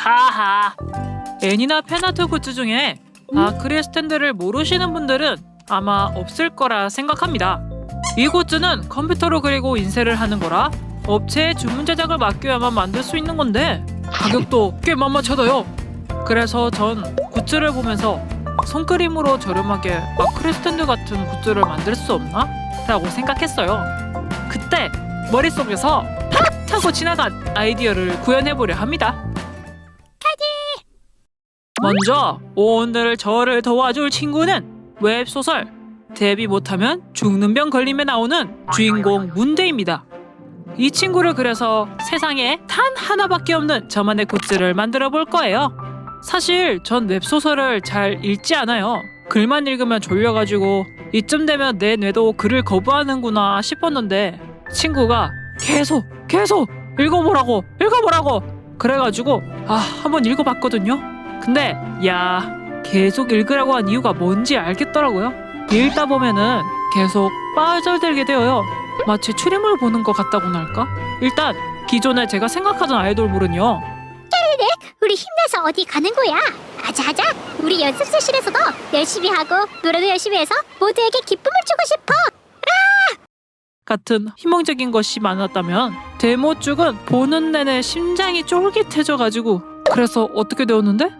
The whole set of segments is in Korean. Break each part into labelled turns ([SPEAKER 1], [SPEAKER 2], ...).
[SPEAKER 1] 카하. 애니나 팬아트 굿즈 중에 아크릴 스탠드를 모르시는 분들은 아마 없을 거라 생각합니다. 이 굿즈는 컴퓨터로 그리고 인쇄를 하는 거라 업체에 주문 제작을 맡겨야만 만들 수 있는 건데 가격도 꽤 만만하다요. 그래서 전 굿즈를 보면서 손그림으로 저렴하게 아크릴 스탠드 같은 굿즈를 만들 수 없나? 라고 생각했어요. 그때 머릿속에서 팍 하고 지나간 아이디어를 구현해보려 합니다. 먼저 오늘 저를 도와줄 친구는 웹소설 데뷔 못하면 죽는 병 걸림에 나오는 주인공 문대입니다. 이 친구를 그려서 세상에 단 하나밖에 없는 저만의 굿즈를 만들어 볼 거예요. 사실 전 웹소설을 잘 읽지 않아요. 글만 읽으면 졸려가지고 이쯤 되면 내 뇌도 글을 거부하는구나 싶었는데 친구가 계속 계속 읽어보라고 읽어보라고 그래가지고 아 한번 읽어봤거든요. 근데 야 계속 읽으라고 한 이유가 뭔지 알겠더라고요. 읽다 보면은 계속 빠져들게 되어요. 마치 추리물 보는 것 같다고나 할까? 일단 기존에 제가 생각하던 아이돌물은요.
[SPEAKER 2] 우리 힘내서 어디 가는 거야? 아자아자 우리 연습실에서도 열심히 하고 노래도 열심히 해서 모두에게 기쁨을 주고 싶어
[SPEAKER 1] 같은 희망적인 것이 많았다면 데모 쪽은 보는 내내 심장이 쫄깃해져가지고 그래서 어떻게 되었는데?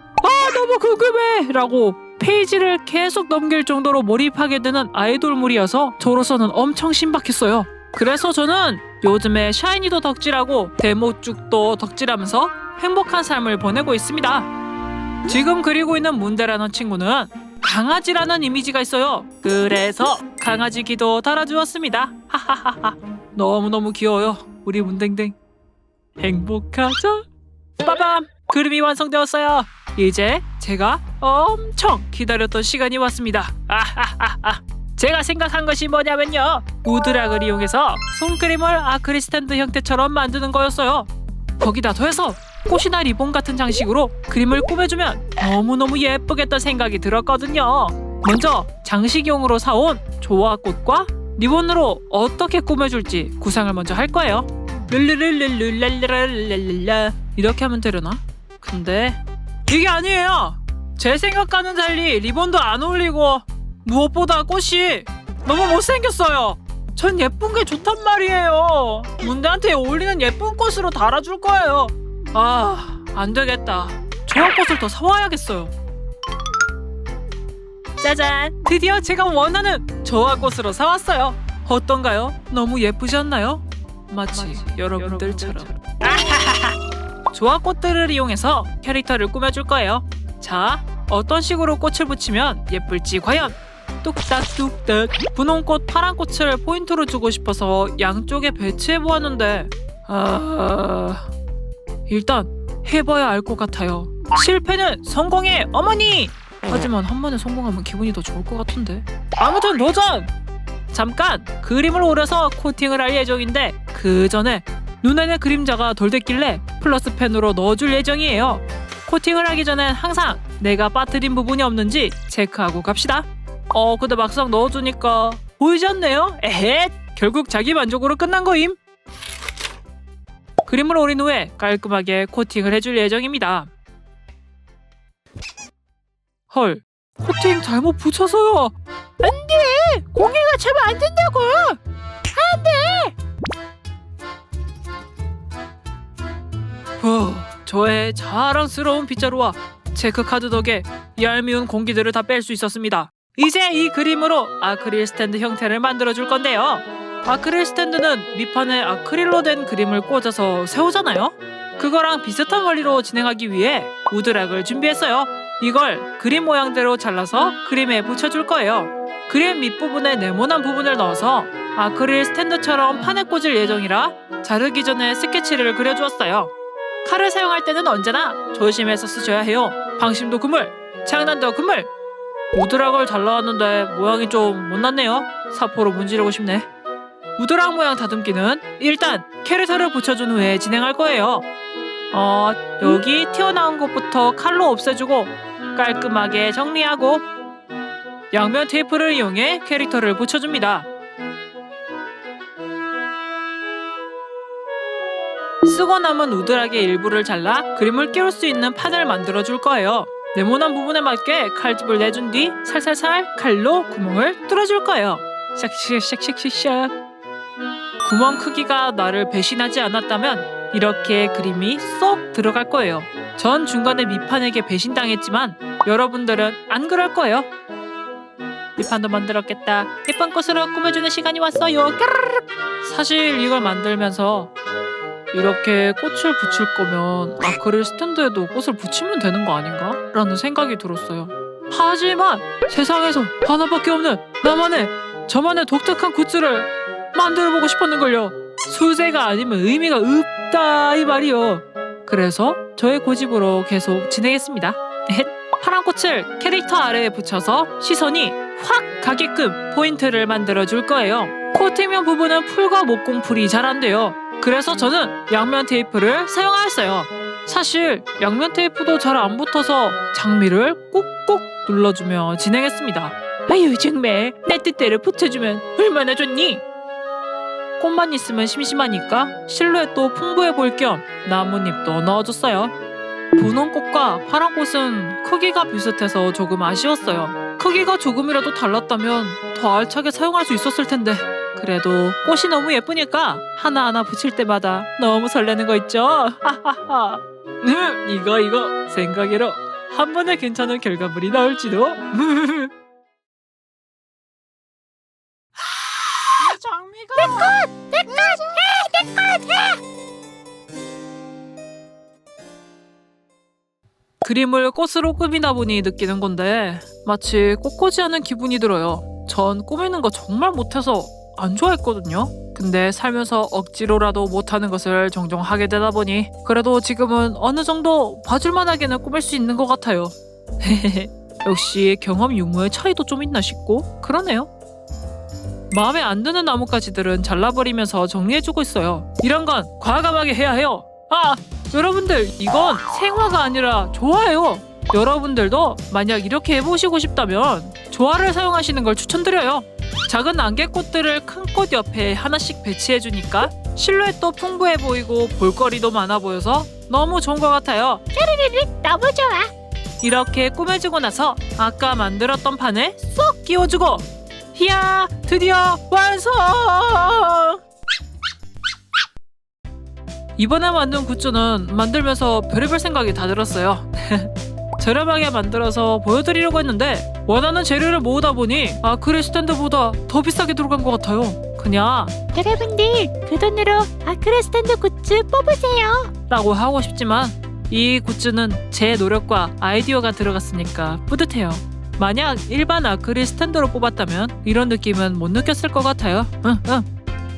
[SPEAKER 1] 아 너무 궁금해! 라고 페이지를 계속 넘길 정도로 몰입하게 되는 아이돌물이어서 저로서는 엄청 신박했어요. 그래서 저는 요즘에 샤이니도 덕질하고 데모 쪽도 덕질하면서 행복한 삶을 보내고 있습니다. 지금 그리고 있는 문대라는 친구는 강아지라는 이미지가 있어요. 그래서 강아지 기도 달아주었습니다. 하하하하. 너무너무 귀여워요. 우리 문댕댕. 행복하자. 빠밤! 그림이 완성되었어요. 이제 제가 엄청 기다렸던 시간이 왔습니다. 아하하하. 제가 생각한 것이 뭐냐면요. 우드락을 이용해서 손그림을 아크릴 스탠드 형태처럼 만드는 거였어요. 거기다 더해서 꽃이나 리본 같은 장식으로 그림을 꾸며주면 너무너무 예쁘겠다 생각이 들었거든요. 먼저 장식용으로 사온 조화꽃과 리본으로 어떻게 꾸며줄지 구상을 먼저 할 거예요. 룰루룰루룰랄랄랄랄라 이렇게 하면 되려나? 근데 이게 아니에요. 제 생각과는 달리 리본도 안 어울리고 무엇보다 꽃이 너무 못생겼어요. 전 예쁜 게 좋단 말이에요. 문대한테 어울리는 예쁜 꽃으로 달아줄 거예요. 아, 안 되겠다. 조합꽃을 더 사와야겠어요. 짜잔! 드디어 제가 원하는 조합꽃으로 사왔어요. 어떤가요? 너무 예쁘지 않나요? 마치, 여러분들처럼. 아하하하. 조합꽃들을 이용해서 캐릭터를 꾸며줄 거예요. 자, 어떤 식으로 꽃을 붙이면 예쁠지 과연? 뚝딱뚝딱 분홍꽃 파란꽃을 포인트로 주고 싶어서 양쪽에 배치해 보았는데 아... 일단 해봐야 알 것 같아요. 실패는 성공의 어머니. 하지만 한 번에 성공하면 기분이 더 좋을 것 같은데. 아무튼 도전. 잠깐 그림을 오려서 코팅을 할 예정인데 그 전에 눈에는 그림자가 덜 됐길래 플러스 펜으로 넣어줄 예정이에요. 코팅을 하기 전엔 항상 내가 빠뜨린 부분이 없는지 체크하고 갑시다. 어 근데 막상 넣어주니까 보이지 않네요. 에헷 결국 자기 만족으로 끝난 거임. 그림을 오린 후에 깔끔하게 코팅을 해줄 예정입니다. 헐, 코팅 잘못 붙여서요. 안 돼, 공예가 차면 안 된다고. 안 돼. 후, 저의 자랑스러운 빗자루와 체크 카드 덕에 얄미운 공기들을 다 뺄 수 있었습니다. 이제 이 그림으로 아크릴 스탠드 형태를 만들어 줄 건데요. 아크릴 스탠드는 밑판에 아크릴로 된 그림을 꽂아서 세우잖아요. 그거랑 비슷한 원리로 진행하기 위해 우드락을 준비했어요. 이걸 그림 모양대로 잘라서 그림에 붙여줄 거예요. 그림 밑부분에 네모난 부분을 넣어서 아크릴 스탠드처럼 판에 꽂을 예정이라 자르기 전에 스케치를 그려주었어요. 칼을 사용할 때는 언제나 조심해서 쓰셔야 해요. 방심도 그물, 장난도 그물. 우드락을 잘라왔는데 모양이 좀 못났네요. 사포로 문지르고 싶네. 우드락 모양 다듬기는 일단 캐릭터를 붙여준 후에 진행할 거예요. 어, 여기 튀어나온 곳부터 칼로 없애주고 깔끔하게 정리하고 양면 테이프를 이용해 캐릭터를 붙여줍니다. 쓰고 남은 우드락의 일부를 잘라 그림을 끼울 수 있는 판을 만들어 줄 거예요. 네모난 부분에 맞게 칼집을 내준 뒤 살살살 칼로 구멍을 뚫어줄 거예요. 샥샥샥샥샥 구멍 크기가 나를 배신하지 않았다면 이렇게 그림이 쏙 들어갈 거예요. 전 중간에 미판에게 배신당했지만 여러분들은 안 그럴 거예요. 미판도 만들었겠다. 예쁜 꽃으로 꾸며주는 시간이 왔어요. 사실 이걸 만들면서 이렇게 꽃을 붙일 거면 아크릴 스탠드에도 꽃을 붙이면 되는 거 아닌가? 라는 생각이 들었어요. 하지만 세상에서 하나밖에 없는 나만의 저만의 독특한 굿즈를 만들어 보고 싶었는걸요. 수제가 아니면 의미가 없다 이 말이요. 그래서 저의 고집으로 계속 진행했습니다. 파란 꽃을 캐릭터 아래에 붙여서 시선이 확 가게끔 포인트를 만들어 줄 거예요. 코팅면 부분은 풀과 목공풀이 잘 안 돼요. 그래서 저는 양면 테이프를 사용하였어요. 사실 양면 테이프도 잘 안 붙어서 장미를 꾹꾹 눌러주며 진행했습니다. 아유 정말 내 뜻대로 붙여주면 얼마나 좋니? 꽃만 있으면 심심하니까 실루엣도 풍부해 보일 겸 나뭇잎도 넣어줬어요. 분홍 꽃과 파란 꽃은 크기가 비슷해서 조금 아쉬웠어요. 크기가 조금이라도 달랐다면 더 알차게 사용할 수 있었을 텐데. 그래도 꽃이 너무 예쁘니까 하나하나 붙일 때마다 너무 설레는 거 있죠? 하하하. 음, 이거 이거 생각외로 한 번에 괜찮은 결과물이 나올지도. 장미가 그림을 꽃으로 꾸미다 보니 느끼는 건데 마치 꽃꽂이 하는 기분이 들어요. 전 꾸미는 거 정말 못해서 안 좋아했거든요. 근데 살면서 억지로라도 못하는 것을 종종 하게 되다 보니 그래도 지금은 어느 정도 봐줄만하게는 꾸밀 수 있는 것 같아요. 역시 경험 유무의 차이도 좀 있나 싶고 그러네요. 마음에 안 드는 나뭇가지들은 잘라버리면서 정리해주고 있어요. 이런 건 과감하게 해야 해요. 아, 여러분들 이건 생화가 아니라 좋아요. 여러분들도 만약 이렇게 해보시고 싶다면 조화를 사용하시는 걸 추천드려요. 작은 안개꽃들을 큰 꽃 옆에 하나씩 배치해주니까 실루엣도 풍부해 보이고 볼거리도 많아 보여서 너무 좋은 것 같아요.
[SPEAKER 2] 너무 좋아.
[SPEAKER 1] 이렇게 꾸며주고 나서 아까 만들었던 판에 쏙 끼워주고 이야 드디어 완성! 이번에 만든 굿즈는 만들면서 별의별 생각이 다 들었어요. 저렴하게 만들어서 보여드리려고 했는데 원하는 재료를 모으다 보니 아크릴 스탠드보다 더 비싸게 들어간 것 같아요. 그냥
[SPEAKER 2] 여러분들 그 돈으로 아크릴 스탠드 굿즈 뽑으세요.
[SPEAKER 1] 라고 하고 싶지만 이 굿즈는 제 노력과 아이디어가 들어갔으니까 뿌듯해요. 만약 일반 아크릴 스탠드로 뽑았다면 이런 느낌은 못 느꼈을 것 같아요. 응, 응.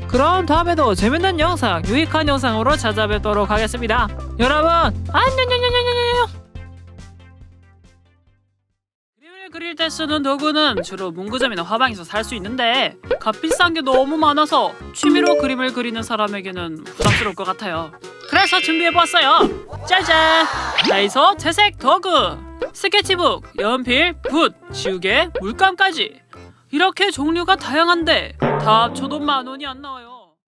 [SPEAKER 1] 그럼 다음에도 재밌는 영상, 유익한 영상으로 찾아뵙도록 하겠습니다. 여러분, 안녕녕녕녕녕녕. 때 쓰는 도구는 주로 문구점이나 화방에서 살 수 있는데 값비싼 게 너무 많아서 취미로 그림을 그리는 사람에게는 부담스러울 것 같아요. 그래서 준비해보았어요. 짜잔! 다이소 채색 도구, 스케치북, 연필, 붓, 지우개, 물감까지 이렇게 종류가 다양한데 다 합쳐도 만 원이 안 나와요.